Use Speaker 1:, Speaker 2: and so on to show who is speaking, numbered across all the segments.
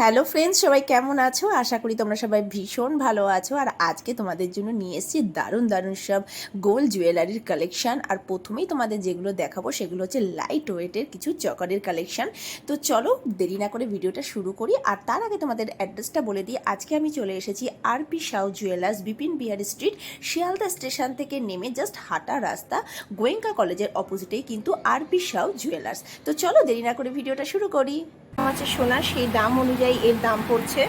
Speaker 1: Hello friends সবাই কেমন আছো? আশা করি তোমরা সবাই ভীষণ ভালো আছো। আর আজকে তোমাদের জন্য নিয়ে এসেছি দারুণ দারুণ সব গোল্ড জুয়েলারির কালেকশান আর প্রথমেই তোমাদের যেগুলো দেখাবো সেগুলো হচ্ছে লাইট ওয়েটের কিছু চকারের কালেকশন তো চলো দেরি না করে ভিডিওটা শুরু করি। আর তার আগে তোমাদের অ্যাড্রেসটা বলে দিই। আজকে আমি চলে এসেছি R P Sau jewellers Bipin Bihar street Sealdah station থেকে নেমে জাস্ট হাঁটা রাস্তা গোয়েঙ্কা কলেজের অপোজিটেই কিন্তু আরপি সাউ জুয়েলার্স তো চলো দেরি না করে ভিডিওটা শুরু করি। আছে সোনা, সেই দাম অনুযায়ী এর দাম পড়ছে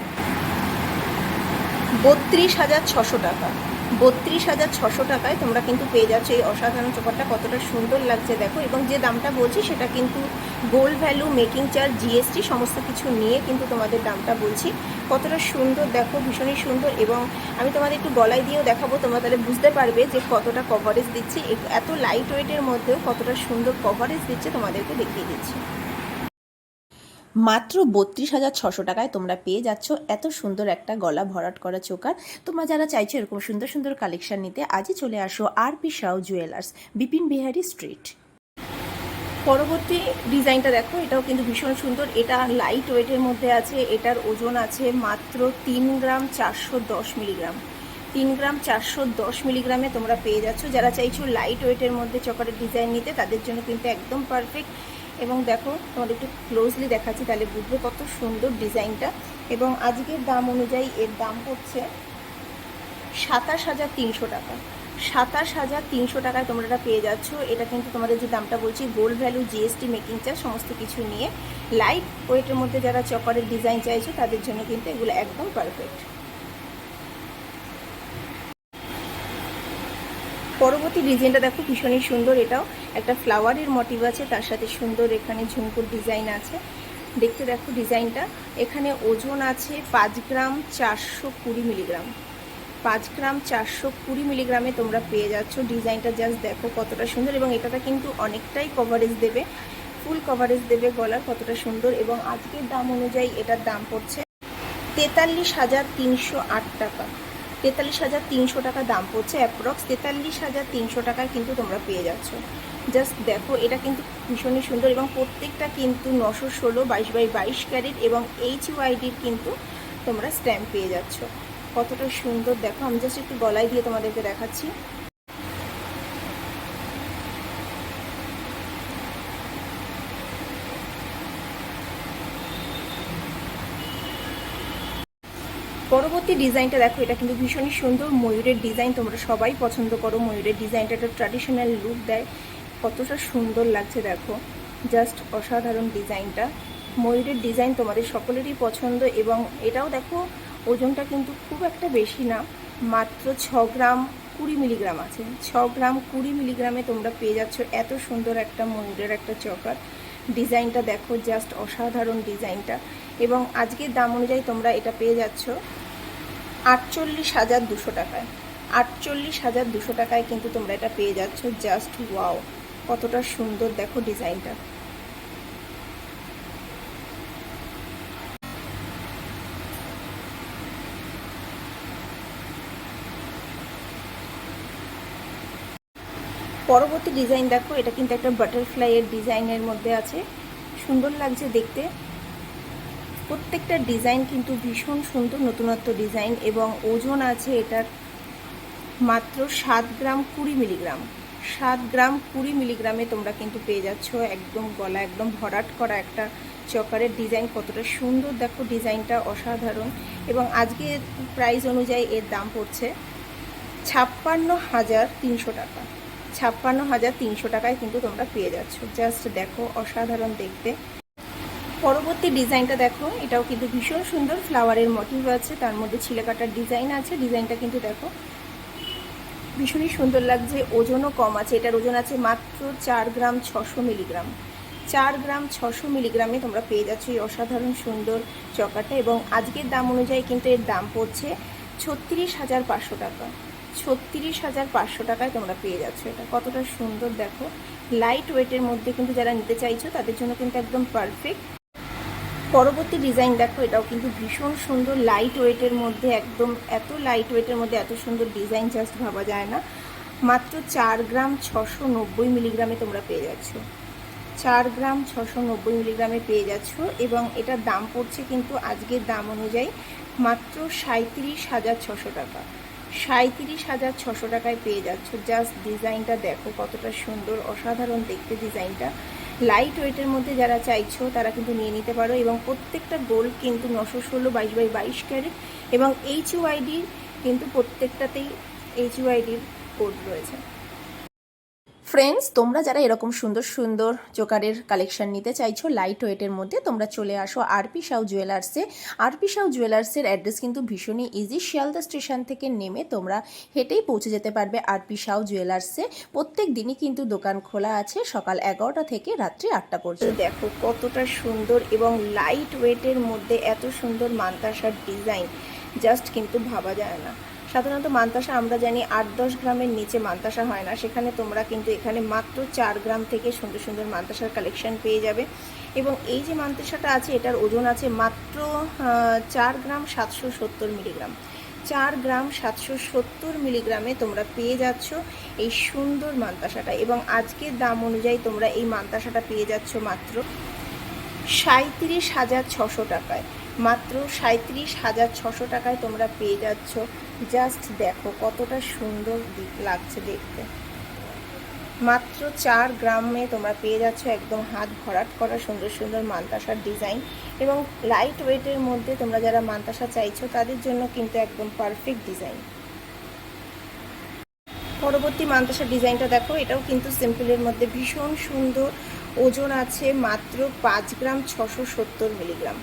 Speaker 1: বত্রিশ হাজার ছশো টাকা। বত্রিশ হাজার ছশো টাকায় তোমরা কিন্তু পেয়ে যাচ্ছ এই অসাধারণ চোপারটা কতটা সুন্দর লাগছে দেখো। এবং যে দামটা বলছি, সেটা কিন্তু gold value, making charge, GST সমস্ত কিছু নিয়ে কিন্তু তোমাদের দামটা বলছি। কতটা সুন্দর দেখো, ভীষণই সুন্দর। এবং আমি তোমাদের একটু গলায় দিয়েও দেখাবো, তোমরা তাহলে বুঝতে পারবে যে কতটা কভারেজ দিচ্ছি। এত লাইট ওয়েটের মধ্যেও কতটা সুন্দর কভারেজ দিচ্ছে তোমাদেরকে দেখিয়ে দিচ্ছি। মাত্র বত্রিশ হাজার ছশো টাকায় তোমরা পেয়ে যাচ্ছ এত সুন্দর একটা গলা ভরাট করা চোকার। তোমরা যারা চাইছো এরকম সুন্দর সুন্দর কালেকশন নিতে, আজই চলে আসো R P Sau jewellers Bipin Bihari street পরবর্তী ডিজাইনটা দেখো, এটাও কিন্তু ভীষণ সুন্দর। এটা লাইট ওয়েটের মধ্যে আছে, এটার ওজন আছে মাত্র তিন গ্রাম চারশো দশ মিলিগ্রাম তিন গ্রাম চারশো দশ মিলিগ্রামে তোমরা পেয়ে যাচ্ছ। যারা চাইছো লাইট ওয়েটের মধ্যে চকারের ডিজাইন নিতে, তাদের জন্য কিন্তু একদম পারফেক্ট এবং দেখো, তোমাদের একটু ক্লোজলি দেখাচ্ছি, তাহলে বুঝবে কত সুন্দর ডিজাইনটা। এবং আজকের দাম অনুযায়ী এর দাম পড়ছে সাতাশ হাজার তিনশো টাকা। সাতাশ হাজার তিনশো টাকায় তোমরা এটা পেয়ে যাচ্ছ, এটা কিন্তু তোমাদের যে দামটা বলছি gold value GST making charge সমস্ত কিছু নিয়ে। লাইট ওয়েটের মধ্যে যারা চকারের ডিজাইন চাইছো, তাদের জন্য কিন্তু এগুলো একদম পারফেক্ট পরবর্তী ডিজাইনটা দেখো ভীষণই সুন্দর, এটাও একটা ফ্লাওয়ারের মোটিভ আছে, তার সাথে সুন্দর এখানে ঝুমকুর ডিজাইন আছে। দেখতে দেখো ডিজাইনটা, এখানে ওজন আছে পাঁচ গ্রাম চারশো কুড়ি মিলিগ্রাম। পাঁচ গ্রাম চারশো কুড়ি মিলিগ্রামে তোমরা পেয়ে যাচ্ছ। ডিজাইনটা জাস্ট দেখো কতটা সুন্দর এবং এটাটা কিন্তু অনেকটাই কভারেজ দেবে ফুল কভারেজ দেবে গলার কতটা সুন্দর এবং আজকের দাম অনুযায়ী এটার দাম পড়ছে তেতাল্লিশ হাজার তিনশো আট টাকা। তেতাল্লিশ হাজার তিনশো টাকা দাম পড়ছে অ্যাপ্রক্স তেতাল্লিশ হাজার তিনশো টাকায় কিন্তু তোমরা পেয়ে যাচ্ছ। জাস্ট দেখো, এটা কিন্তু ভীষণই সুন্দর এবং প্রত্যেকটা কিন্তু নশো ষোলো বাইশ বাই বাইশ ক্যারেট এবং এইচ ওয়াইডির কিন্তু তোমরা স্ট্যাম্প পেয়ে যাচ্ছ। কতটা সুন্দর, দেখো, আমি জাস্ট একটু গলায় দিয়ে তোমাদেরকে দেখাচ্ছি। পরবর্তী ডিজাইনটা দেখো, এটা কিন্তু ভীষণই সুন্দর ময়ূরের ডিজাইন, তোমরা সবাই পছন্দ করো ময়ূরের ডিজাইনটা একটা ট্র্যাডিশনাল লুক দেয়। কতটা সুন্দর লাগছে দেখো জাস্ট অসাধারণ ডিজাইনটা। ময়ূরের ডিজাইন তোমাদের সকলেরই পছন্দ এবং এটাও দেখো, ওজনটা কিন্তু খুব একটা বেশি না, মাত্র ছ গ্রাম কুড়ি মিলিগ্রাম আছে। ছ গ্রাম কুড়ি মিলিগ্রামে তোমরা পেয়ে যাচ্ছ এত সুন্দর একটা ময়ূরের একটা চকার। ডিজাইনটা দেখো জাস্ট অসাধারণ ডিজাইনটা। এবং আজকের দাম অনুযায়ী তোমরা এটা পেয়ে যাচ্ছ আটচল্লিশ হাজার দুশো টাকায়। আটচল্লিশ হাজার দুশো টাকায় কিন্তু তোমরা এটা পেয়ে যাচ্ছ জাস্ট ওয়াও কতটা সুন্দর, দেখো ডিজাইনটা। পরবর্তী ডিজাইন দেখো, এটা কিন্তু একটা বাটারফ্লাইয়ের ডিজাইনের মধ্যে আছে। সুন্দর লাগছে দেখতে। প্রত্যেকটা ডিজাইন কিন্তু ভীষণ সুন্দর নতুনত্ব ডিজাইন এবং ওজন আছে এটার মাত্র সাত গ্রাম কুড়ি মিলিগ্রাম। সাত গ্রাম কুড়ি মিলিগ্রামে তোমরা কিন্তু পেয়ে যাচ্ছ একদম গলা একদম ভরাট করা একটা চকারের ডিজাইন। কতটা সুন্দর দেখো ডিজাইনটা অসাধারণ এবং আজকে প্রাইস অনুযায়ী এর দাম পড়ছে ছাপ্পান্ন হাজার তিনশো টাকা। ছাপ্পান্ন হাজার তিনশো টাকায় কিন্তু তোমরা পেয়ে যাচ্ছ। জাস্ট দেখো অসাধারণ দেখতে। পরবর্তী ডিজাইনটা দেখো, এটাও কিন্তু ভীষণ সুন্দর ফ্লাওয়ারের মোটিভ আছে, তার মধ্যে ছিলে কাটার ডিজাইন আছে, ডিজাইনটা কিন্তু দেখো ভীষণই সুন্দর লাগছে, ওজনও কম আছে, এটার ওজন আছে মাত্র চার গ্রাম ছশো মিলিগ্রাম। চার গ্রাম ছশো মিলিগ্রামে তোমরা পেয়ে যাচ্ছ এই অসাধারণ সুন্দর চকাটা এবং আজকের দাম অনুযায়ী কিন্তু এর দাম পড়ছে ছত্রিশ হাজার পাঁচশো টাকা। ছত্রিশ হাজার পাঁচশো টাকায় তোমরা পেয়ে যাচ্ছ এটা। কতটা সুন্দর দেখো। লাইট ওয়েটের মধ্যে কিন্তু যারা নিতে চাইছো, তাদের জন্য কিন্তু একদম পারফেক্ট পরবর্তী ডিজাইন দেখো, এটাও কিন্তু ভীষণ সুন্দর লাইট ওয়েটের মধ্যে, একদম এত লাইট ওয়েটের মধ্যে এত সুন্দর ডিজাইন জাস্ট ভাবা যায় না। মাত্র চার গ্রাম ছশো নব্বই মিলিগ্রামে তোমরা পেয়ে যাচ্ছ। চার গ্রাম ছশো নব্বই মিলিগ্রামে পেয়ে যাচ্ছ এবং এটার দাম পড়ছে কিন্তু আজকের দাম অনুযায়ী মাত্র সাঁত্রিশ হাজার ছশো টাকা। সাঁত্রিশ হাজার ছশো টাকায় পেয়ে যাচ্ছ। জাস্ট ডিজাইনটা দেখো কতটা সুন্দর, অসাধারণ দেখতে ডিজাইনটা লাইট ওয়েটের মধ্যে যারা চাইছো, তারা কিন্তু নিয়ে নিতে পারো এবং প্রত্যেকটা গোল্ড কিন্তু নশো ষোলো বাইশ বাই বাইশ ক্যারেট এবং এইচ ইউআইডির কিন্তু প্রত্যেকটাতেই এইচ ইউআইডির কোড রয়েছে। ফ্রেন্ডস তোমরা যারা এরকম সুন্দর সুন্দর চোকারের কালেকশন নিতে চাইছো লাইট ওয়েটের মধ্যে, তোমরা চলে আসো আরপি সাউ জুয়েলার্সে আরপি সাউ জুয়েলার্সের অ্যাড্রেস কিন্তু ভীষণই ইজি শিয়ালদা স্টেশন থেকে নেমে তোমরা হেঁটেই পৌঁছে যেতে পারবে আরপি সাউ জুয়েলার্সে প্রত্যেক দিনই কিন্তু দোকান খোলা আছে, সকাল এগারোটা থেকে রাত্রি আটটা পর্যন্ত। দেখো কতটা সুন্দর এবং লাইট ওয়েটের মধ্যে এত সুন্দর মান্তাসার ডিজাইন জাস্ট কিন্তু ভাবা যায় না। সাধারণত মান্তাসা আমরা জানি আট দশ গ্রামের নিচে মান্তাসা হয় না। সেখানে তোমরা কিন্তু এখানে মাত্র চার গ্রাম থেকে সুন্দর সুন্দর মান্তাসার কালেকশন পেয়ে যাবে। এবং এই যে মান্তাসাটা আছে, এটার ওজন আছে মাত্র চার গ্রাম সাতশো সত্তর মিলিগ্রাম। চার গ্রাম সাতশো সত্তর মিলিগ্রামে তোমরা পেয়ে যাচ্ছ এই সুন্দর মান্তাসাটা। এবং আজকের দাম অনুযায়ী তোমরা এই মান্তাসাটা পেয়ে যাচ্ছ মাত্র সাঁত্রিশ হাজার ছশো টাকায়। মাত্র সাঁত্রিশ হাজার ছশো টাকায় তোমরা পেয়ে যাচ্ছ। জাস্ট দেখো কতটা সুন্দর লাগছে দেখতে। মাত্র চার গ্রামে তোমরা পেয়ে যাচ্ছ একদম হাত ভরাট করা সুন্দর সুন্দর মান্তাসার ডিজাইন এবং লাইট ওয়েটের মধ্যে তোমরা যারা মান্তাসা চাইছো তাদের জন্য কিন্তু একদম পারফেক্ট ডিজাইন পরবর্তী মান্তাসার ডিজাইনটা দেখো, এটাও কিন্তু সিম্পলের মধ্যে ভীষণ সুন্দর। ওজন আছে মাত্র পাঁচ গ্রাম ছশো সত্তর মিলিগ্রাম।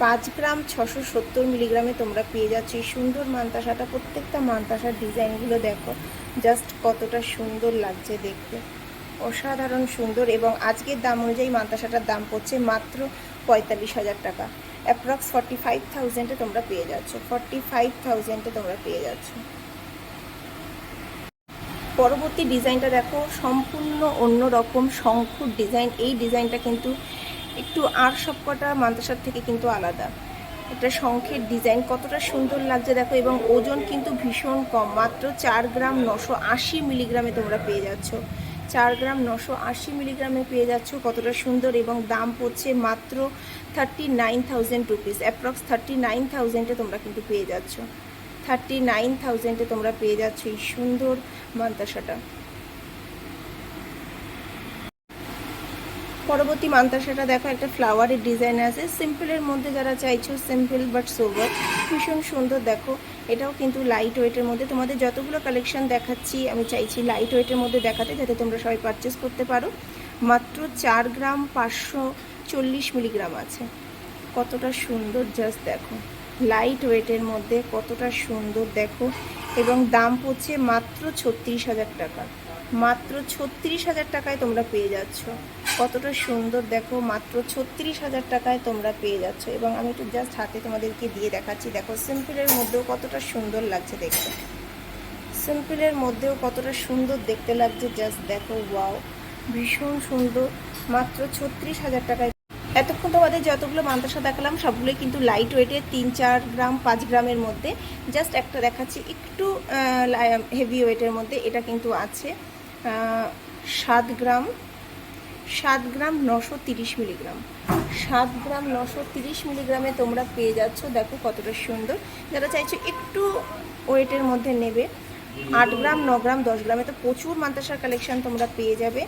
Speaker 1: পাঁচ গ্রাম ছশো সত্তর মিলিগ্রামে তোমরা পেয়ে যাচ্ছ। এই সুন্দর মান্তাসাটা, প্রত্যেকটা মান্তাসার ডিজাইনগুলো দেখো, জাস্ট কতটা সুন্দর লাগছে দেখতে। অসাধারণ সুন্দর এবং আজকের দাম অনুযায়ী মান্তাসাটার দাম পড়ছে মাত্র পঁয়তাল্লিশ হাজার টাকা। অ্যাপ্রক্স ফর্টি ফাইভ থাউজেন্ডে তোমরা পেয়ে যাচ্ছ। ফর্টি ফাইভ থাউজেন্ডে তোমরা পেয়ে যাচ্ছ। পরবর্তী ডিজাইনটা দেখো, সম্পূর্ণ অন্য রকম শঙ্কুর ডিজাইন। এই ডিজাইনটা কিন্তু একটু আর সবকটা মান্তাসার থেকে কিন্তু আলাদা। এটা শঙ্খের ডিজাইন কতটা সুন্দর লাগছে দেখো এবং ওজন কিন্তু ভীষণ কম, মাত্র চার গ্রাম নশো আশি মিলিগ্রামে তোমরা পেয়ে যাচ্ছ। চার গ্রাম নশো আশি মিলিগ্রামে পেয়ে যাচ্ছ, কতটা সুন্দর এবং দাম পড়ছে মাত্র thirty nine thousand rupees approx thirty nine থাউজেন্ডে তোমরা কিন্তু পেয়ে যাচ্ছ। থার্টি নাইন থাউজেন্ডে তোমরা পেয়ে যাচ্ছ এই সুন্দর মান্তাসাটা। পরবর্তী মান্তাসাটা দেখো, একটা ফ্লাওয়ারের ডিজাইন আছে। সিম্পলের মধ্যে যারা চাইছো সিম্পল বাট সোভার ভীষণ সুন্দর দেখো। এটাও কিন্তু লাইট ওয়েটের মধ্যে। তোমাদের যতগুলো কালেকশন দেখাচ্ছি, আমি চাইছি লাইট ওয়েটের মধ্যে দেখাতে, যাতে তোমরা সবাই পারচেস করতে পারো। মাত্র চার গ্রাম পাঁচশো চল্লিশ মিলিগ্রাম আছে। কতটা সুন্দর জাস্ট দেখো। লাইট ওয়েটের মধ্যে কতটা সুন্দর দেখো। এবং দাম পড়ছে মাত্র ছত্রিশ হাজার টাকা। মাত্র ছত্রিশ হাজার টাকায় তোমরা পেয়ে যাচ্ছ। কতটা সুন্দর, দেখো, মাত্র ছত্রিশ হাজার টাকায় তোমরা পেয়ে যাচ্ছ। এবং আমি একটু জাস্ট হাতে তোমাদেরকে দিয়ে দেখাচ্ছি। দেখো, সিম্পলের মধ্যেও কতটা সুন্দর লাগছে দেখতে। সিম্পলের মধ্যেও কতটা সুন্দর দেখতে লাগছে। জাস্ট দেখো ওয়াও ভীষণ সুন্দর। মাত্র ছত্রিশ হাজার টাকায়। এতক্ষণ তোমাদের যতগুলো মান্তাসা দেখালাম, সবগুলোই কিন্তু লাইট ওয়েটের তিন চার গ্রাম, পাঁচ গ্রামের মধ্যে। জাস্ট একটা দেখাচ্ছি, একটু হেভি ওয়েটের মধ্যে। এটা কিন্তু আছে। সাত গ্রাম সাত গ্রাম নশো তিরিশ মিলিগ্রাম। সাত গ্রাম নশো তিরিশ মিলিগ্রামে তোমরা পেয়ে যাচ্ছ, দেখো কতটা সুন্দর। যারা চাইছো একটু ওয়েটের মধ্যে নেবে, আট গ্রাম, ন গ্রাম, দশ গ্রামে তো প্রচুর মান্তাসার কালেকশন তোমরা পেয়ে যাবে।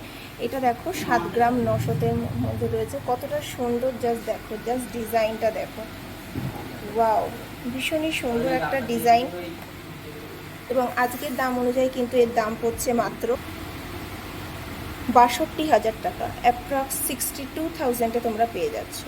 Speaker 1: এটা দেখো সাত গ্রাম নশোতের মধ্যে রয়েছে। কতটা সুন্দর জাস্ট দেখো জাস্ট ডিজাইনটা দেখো। ওয়াও ভীষণই সুন্দর একটা ডিজাইন। এবং আজকের দাম অনুযায়ী কিন্তু এর দাম পড়ছে মাত্র বাষট্টি হাজার টাকা অ্যাপ্রক্স সিক্সটি টু থাউজেন্ডে তোমরা পেয়ে যাচ্ছ।